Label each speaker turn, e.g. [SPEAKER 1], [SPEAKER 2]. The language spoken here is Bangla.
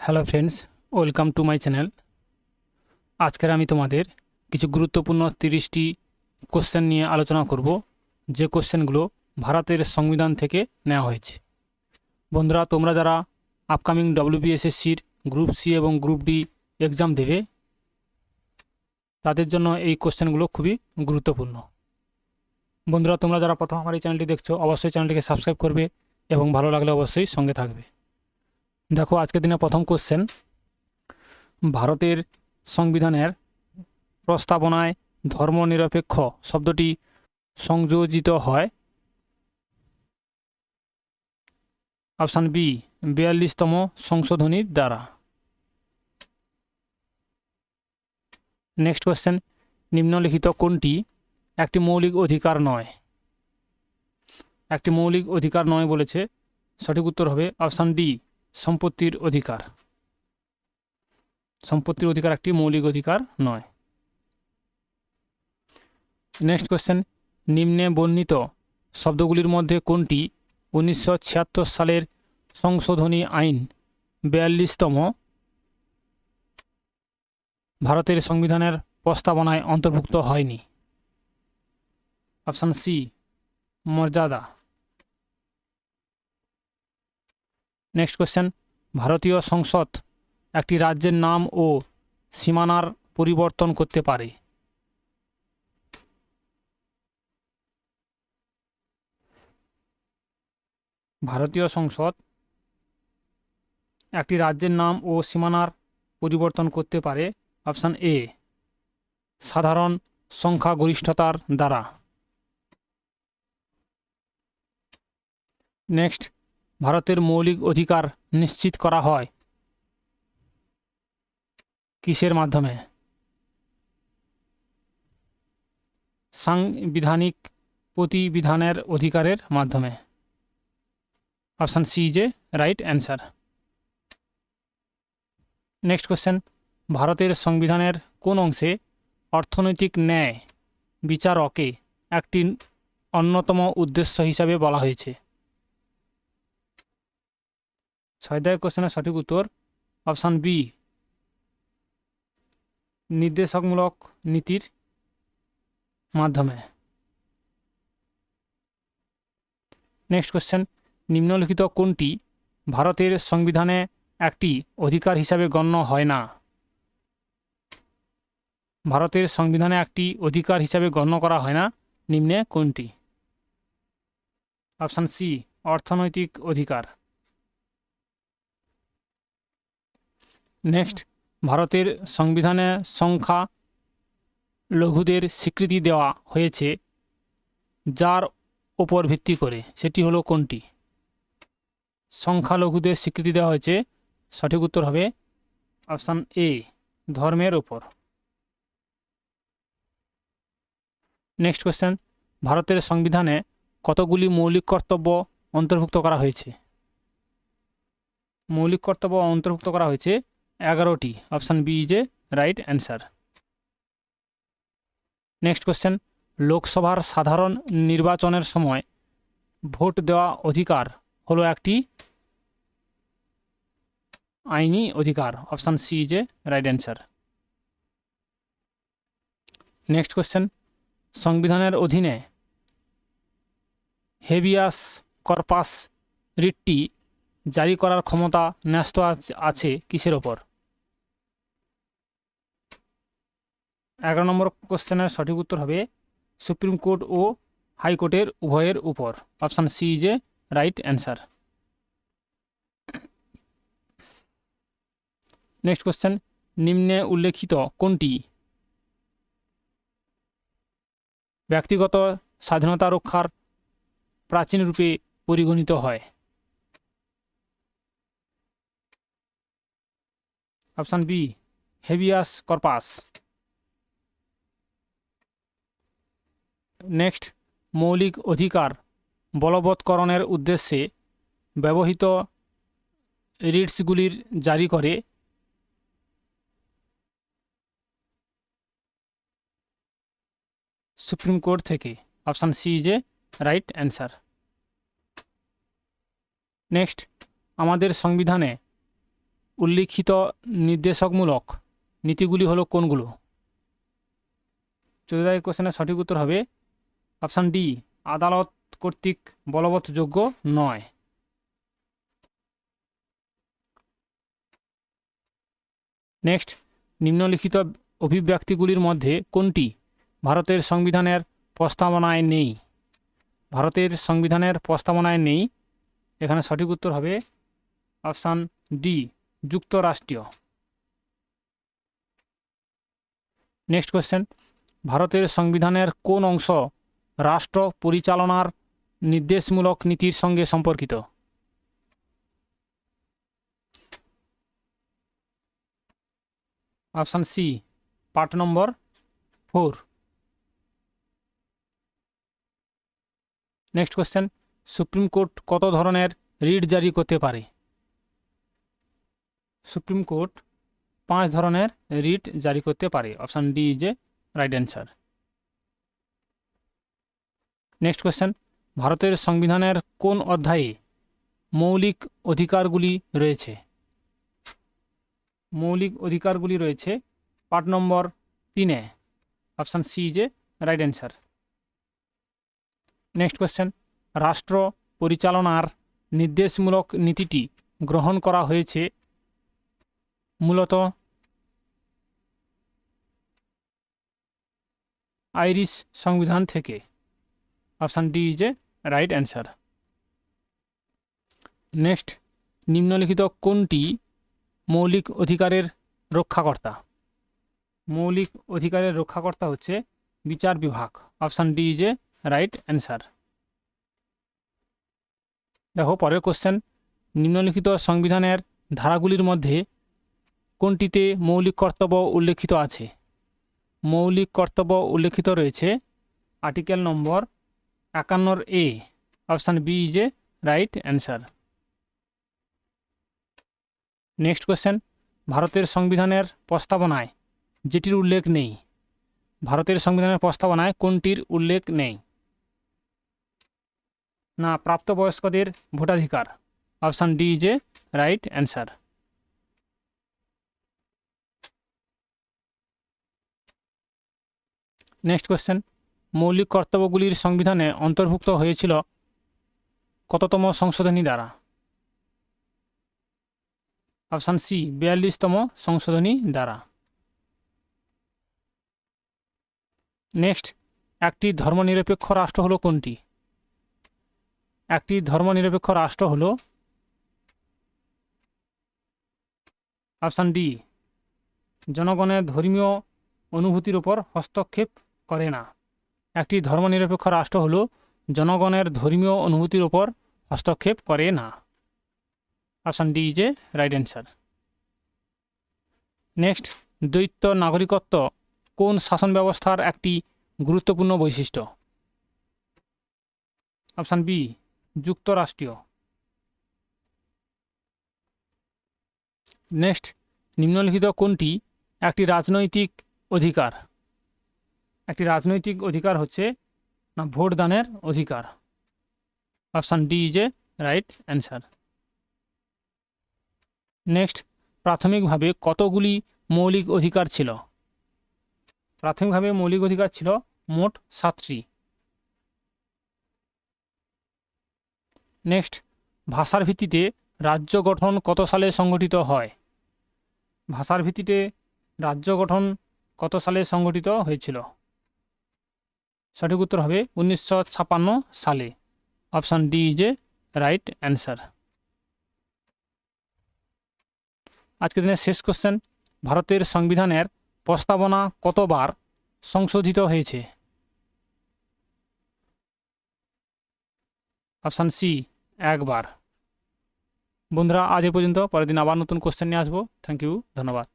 [SPEAKER 1] Hello friends welcome to my channel আজকের আমি তোমাদের কিছু গুরুত্বপূর্ণ তিরিশটি কোশ্চেন নিয়ে আলোচনা করব। যে কোশ্চেনগুলো ভারতের সংবিধান থেকে নেওয়া হয়েছে। বন্ধুরা, তোমরা যারা আপকামিং ডব্লিউবিএসএসসির গ্রুপ সি এবং গ্রুপ ডি এক্সাম দেবে, তাদের জন্য এই কোশ্চেনগুলো খুবই গুরুত্বপূর্ণ। বন্ধুরা, তোমরা যারা প্রথম আমার এই চ্যানেলটি দেখছ, অবশ্যই চ্যানেলটিকে সাবস্ক্রাইব করবে এবং ভালো লাগলে অবশ্যই সঙ্গে থাকবে। দেখো, আজকের দিনে প্রথম কোশ্চেন ভারতের সংবিধানের প্রস্তাবনায় ধর্মনিরপেক্ষ শব্দটি সংযোজিত হয়। অপশান বি বিয়াল্লিশতম সংশোধনীর দ্বারা। নেক্সট কোশ্চেন নিম্নলিখিত কোনটি? একটি মৌলিক অধিকার নয়। একটি মৌলিক অধিকার নয় বলেছে, সঠিক উত্তর হবে অপশান ডি সম্পত্তির অধিকার। সম্পত্তির অধিকার একটি মৌলিক অধিকার নয়। নেক্সট কোশ্চেন নিম্নে বর্ণিত শব্দগুলির মধ্যে কোনটি উনিশশো ছিয়াত্তর সালের সংশোধনী আইন বিয়াল্লিশতম? ভারতের সংবিধানের প্রস্তাবনায় অন্তর্ভুক্ত হয়নি। অপশান সি মর্যাদা। নেক্সট কোশ্চেন ভারতীয় সংসদ একটি রাজ্যের নাম ও সীমানার পরিবর্তন করতে পারে। ভারতীয় সংসদ একটি রাজ্যের নাম ও সীমানার পরিবর্তন করতে পারে। অপশান এ সাধারণ সংখ্যাগরিষ্ঠতার দ্বারা। নেক্সট ভারতের মৌলিক অধিকার নিশ্চিত করা হয়। কিসের মাধ্যমে? সাংবিধানিক প্রতিবিধানের অধিকারের মাধ্যমে। অপশান সি যে রাইট অ্যান্সার নেক্সট কোশ্চেন ভারতের সংবিধানের কোন অংশে অর্থনৈতিক ন্যায়, বিচারকে একটি অন্যতম উদ্দেশ্য হিসাবে বলা হয়েছে? ছয় দায় কোশ্চেনের সঠিক উত্তর অপশান বি। নির্দেশকমূলক নীতির মাধ্যমে। নেক্সট কোশ্চেন নিম্নলিখিত কোনটি ভারতের সংবিধানে একটি অধিকার হিসাবে গণ্য হয় না? ভারতের সংবিধানে একটি অধিকার হিসাবে গণ্য করা হয় না, নিম্নে কোনটি? অপশান সি অর্থনৈতিক অধিকার। নেক্সট ভারতের সংবিধানে সংখ্যা লঘুদের স্বীকৃতি দেওয়া হয়েছে, যার ওপর ভিত্তি করে। সেটি হলো কোনটি? সংখ্যালঘুদের স্বীকৃতি দেওয়া হয়েছে, সঠিক উত্তর হবে অপশান এ, ধর্মের ওপর নেক্সট কোশ্চেন ভারতের সংবিধানে কতগুলি মৌলিক কর্তব্য অন্তর্ভুক্ত করা হয়েছে? মৌলিক কর্তব্য অন্তর্ভুক্ত করা হয়েছে এগারোটি। Option B is a right answer next question লোকসভার সাধারণ নির্বাচনের সময় ভোট দেওয়া অধিকার হলো একটি আইনি অধিকার। Option C is a right answer next question সংবিধানের অধীনে হেভিয়াস কর্পাস রিটটি জারি করার ক্ষমতা ন্যস্ত আছ- কিসের ওপর? এগারো নম্বর কোশ্চেনের সঠিক উত্তর হবে সুপ্রিম কোর্ট ও হাইকোর্টের উভয়ের উপর। Option C is a right answer. Next question, নিম্নে উল্লেখিত কোনটি? ব্যক্তিগত স্বাধীনতা রক্ষার প্রাচীন রূপে পরিগণিত হয়। Option B, habeas corpus. Next, মৌলিক অধিকার বলবৎকরণের উদ্দেশ্যে ব্যবহৃত রিটসগুলির জারি করে। সুপ্রিম কোর্ট থেকে option C is a right answer. Next, আমাদের সংবিধানে উল্লিখিত নির্দেশকমূলক নীতিগুলি হলো কোনগুলো? চতুর্থ কোশ্চেনের সঠিক উত্তর হবে অপশান ডি, আদালত কর্তৃক বলবৎযোগ্য নয়। নেক্সট, নিম্নলিখিত অভিব্যক্তিগুলির মধ্যে কোনটি ভারতের সংবিধানের প্রস্তাবনায় নেই? ভারতের সংবিধানের প্রস্তাবনায় নেই। এখানে সঠিক উত্তর হবে অপশান ডি, যুক্তরাষ্ট্রীয়। নেক্সট কোশ্চেন, ভারতের সংবিধানের কোন অংশ রাষ্ট্র পরিচালনার নির্দেশমূলক নীতির সঙ্গে সম্পর্কিত। Option C, part number four. Next question, supreme court কত ধরনের রিট জারি করতে পারে? সুপ্রিম কোর্ট পাঁচ ধরনের রিট জারি করতে পারে। Option D is a right answer. Next question ভারতের সংবিধানের কোন অধ্যায়ে মৌলিক অধিকারগুলি রয়েছে? মৌলিক অধিকারগুলি রয়েছে পার্ট নম্বর তিনে। Option C is a right answer next question রাষ্ট্র পরিচালনার নির্দেশমূলক নীতিটি গ্রহণ করা হয়েছে মূলত আইরিশ সংবিধান থেকে। Option D is a right answer next নিম্নলিখিত কোনটি মৌলিক অধিকারের রক্ষাকর্তা? মৌলিক অধিকারের রক্ষাকর্তা হচ্ছে বিচার বিভাগ। Option D is a right answer দেখো, পরের কোশ্চেন নিম্নলিখিত সংবিধানের ধারাগুলির মধ্যে কোনটিতে মৌলিক কর্তব্য উল্লেখিত আছে? মৌলিক কর্তব্য উল্লেখিত রয়েছে article number একান্নর A option B is a right answer next question ভারতের সংবিধানের প্রস্তাবনায় যেটির উল্লেখ নেই। ভারতের সংবিধানের প্রস্তাবনায় কোনটির উল্লেখ নেই? না, প্রাপ্তবয়স্কদের ভোটাধিকার। Option D is a right answer next question মৌলিক কর্তব্যগুলির সংবিধানে অন্তর্ভুক্ত হয়েছিল কততম সংশোধনী দ্বারা? অপশান সি, বিয়াল্লিশতম সংশোধনী দ্বারা। নেক্সট, একটি ধর্মনিরপেক্ষ রাষ্ট্র হলো কোনটি? একটি ধর্মনিরপেক্ষ রাষ্ট্র হলো অপশান ডি, জনগণের ধর্মীয় অনুভূতির উপর হস্তক্ষেপ করে না। একটি ধর্মনিরপেক্ষ রাষ্ট্র হল, জনগণের ধর্মীয় অনুভূতির উপর হস্তক্ষেপ করে না। Option D is a right answer next দ্বৈত নাগরিকত্ব কোন শাসন ব্যবস্থার একটি গুরুত্বপূর্ণ বৈশিষ্ট্য? অপশান বি যুক্তরাষ্ট্রীয়. নেক্সট নিম্নলিখিত কোনটি একটি রাজনৈতিক অধিকার? একটি রাজনৈতিক অধিকার হচ্ছে, না, ভোটদানের অধিকার? Option D is a right answer next প্রাথমিকভাবে কতগুলি মৌলিক অধিকার ছিল? প্রাথমিকভাবে মৌলিক অধিকার ছিল মোট সাতটি। নেক্সট ভাষার ভিত্তিতে রাজ্য গঠন কত সালে সংগঠিত হয়? ভাষার ভিত্তিতে রাজ্য গঠন কত সালে সংগঠিত হয়েছিল? সঠিক উত্তর হবে উনিশশো সালে। Option D is a right answer. আজকের দিনের শেষ কোশ্চেন, ভারতের সংবিধানের প্রস্তাবনা কতবার সংশোধিত হয়েছে? অপশান সি, একবার। বন্ধুরা, আজ এ পর্যন্ত, পরের দিন আবার নতুন কোশ্চেন নিয়ে আসব। থ্যাংক ইউ, ধন্যবাদ।